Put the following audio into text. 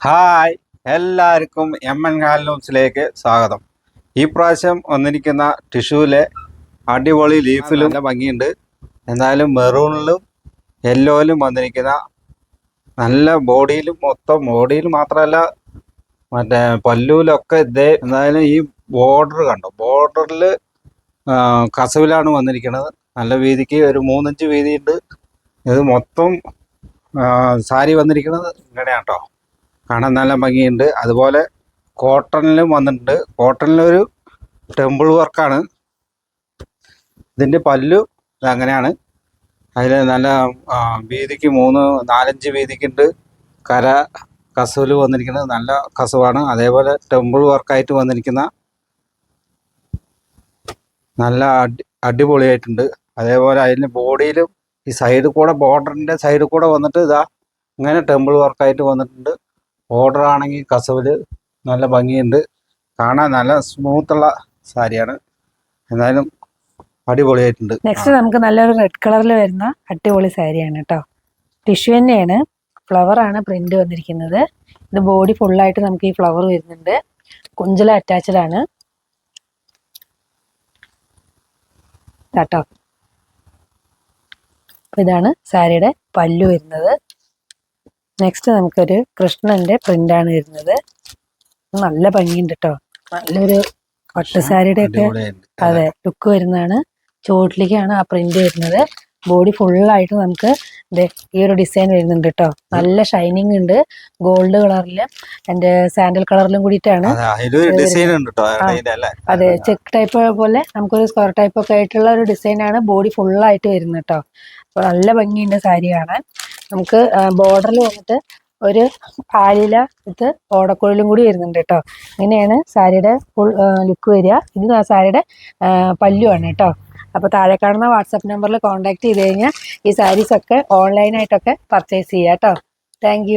Hi എല്ലാവർക്കും M N ഹാൻഡ്ലൂംസിലേക്ക് സ്വാഗതം. ഈ പ്രാവശ്യം വന്നിരിക്കുന്ന ടിഷ്യൂവിലെ അടിപൊളി ലീഫിലും നല്ല ഭംഗിയുണ്ട്. എന്നാലും മെറൂണിലും യെല്ലോയിലും വന്നിരിക്കുന്ന നല്ല ബോഡിയിലും മൊത്തം ബോഡിയിൽ മാത്രമല്ല മറ്റേ പല്ലൂലൊക്കെ ഇതേ എന്തായാലും ഈ ബോർഡർ കണ്ടു? ബോർഡറിൽ കസവിലാണ് വന്നിരിക്കുന്നത്. നല്ല വീതിക്ക് ഒരു മൂന്നഞ്ച് വീതിയുണ്ട്. ഇത് മൊത്തം സാരി വന്നിരിക്കുന്നത് ഇങ്ങനെയാണ് കേട്ടോ കാണാൻ നല്ല ഭംഗിയുണ്ട്. അതുപോലെ കോട്ടണിലും വന്നിട്ടുണ്ട്. കോട്ടണിലൊരു ടെമ്പിൾ വർക്കാണ്. ഇതിന്റെ പല്ലു അങ്ങനെയാണ്. അതിൽ നല്ല വീതിക്ക് മൂന്ന് നാലഞ്ച് വീതിക്കുണ്ട്. കര കസവിൽ വന്നിരിക്കുന്നത് നല്ല കസവാണ്. അതേപോലെ ടെമ്പിൾ വർക്കായിട്ട് വന്നിരിക്കുന്ന നല്ല അടി അടിപൊളിയായിട്ടുണ്ട്. അതേപോലെ അതിന്റെ ബോഡിയിലും ഈ സൈഡിൽ കൂടെ ബോർഡറിന്റെ സൈഡിൽ കൂടെ വന്നിട്ട് ഇതാ ഇങ്ങനെ ടെമ്പിൾ വർക്കായിട്ട് വന്നിട്ടുണ്ട്. ഓർഡർ ആണെങ്കിൽ കസവിൽ നല്ല ഭംഗിയുണ്ട്. കാണാൻ നല്ല സ്മൂത്തുള്ള സാരിയാണ്. എന്തായാലും അടിപൊളിയായിട്ടുണ്ട്. നെക്സ്റ്റ് നമുക്ക് നല്ലൊരു റെഡ് കളറിൽ വരുന്ന അടിപൊളി സാരിയാണ് കേട്ടോ ടിഷ്യൂ തന്നെയാണ്. ഫ്ലവർ ആണ് പ്രിന്റ് വന്നിരിക്കുന്നത്. ഇത് ബോഡി ഫുള്ളായിട്ട് നമുക്ക് ഈ ഫ്ലവർ വരുന്നുണ്ട്. കുഞ്ചല അറ്റാച്ച്ഡ് ആണ്. കേട്ടോ ഇതാണ് സാരിയുടെ പല്ലു വരുന്നത്. നെക്സ്റ്റ് നമുക്കൊരു കൃഷ്ണന്റെ പ്രിന്റ് ആണ് വരുന്നത്. നല്ല ഭംഗിയുണ്ട് കേട്ടോ നല്ലൊരു പട്ടുസാരിയുടെ ഒക്കെ അതെ ലുക്ക് വരുന്നതാണ്. ചുവട്ടിലേക്കാണ് ആ പ്രിന്റ് വരുന്നത്. ബോഡി ഫുള്ളായിട്ട് നമുക്ക് ഈ ഒരു ഡിസൈൻ വരുന്നുണ്ട് കേട്ടോ നല്ല ഷൈനിങ് ഉണ്ട്. ഗോൾഡ് കളറിൽ എന്റെ സാൻഡൽ കളറിലും കൂടിയിട്ടാണ് അതെ ചെക്ക് ടൈപ്പ് പോലെ നമുക്കൊരു സ്ക്വയർ ടൈപ്പ് ഒക്കെ ആയിട്ടുള്ള ഒരു ഡിസൈനാണ് ആണ് ബോഡി ഫുള്ളായിട്ട് വരുന്നത് കേട്ടോ അപ്പോൾ നല്ല ഭംഗിയുണ്ട് സാരി കാണാൻ. നമുക്ക് ബോർഡറിൽ വന്നിട്ട് ഒരു ആലില ഇത് ഓടക്കുഴലും കൂടി വരുന്നുണ്ട് കേട്ടോ ഇങ്ങനെയാണ് സാരിയുടെ ഫുൾ ലുക്ക് വരിക. ഇത് സാരിയുടെ പല്ലുവാണ് കേട്ടോ അപ്പോൾ താഴെ കാണുന്ന വാട്സപ്പ് നമ്പറിൽ കോൺടാക്ട് ചെയ്ത് കഴിഞ്ഞാൽ ഈ സാരീസൊക്കെ ഓൺലൈനായിട്ടൊക്കെ പർച്ചേസ് ചെയ്യാം കേട്ടോ താങ്ക്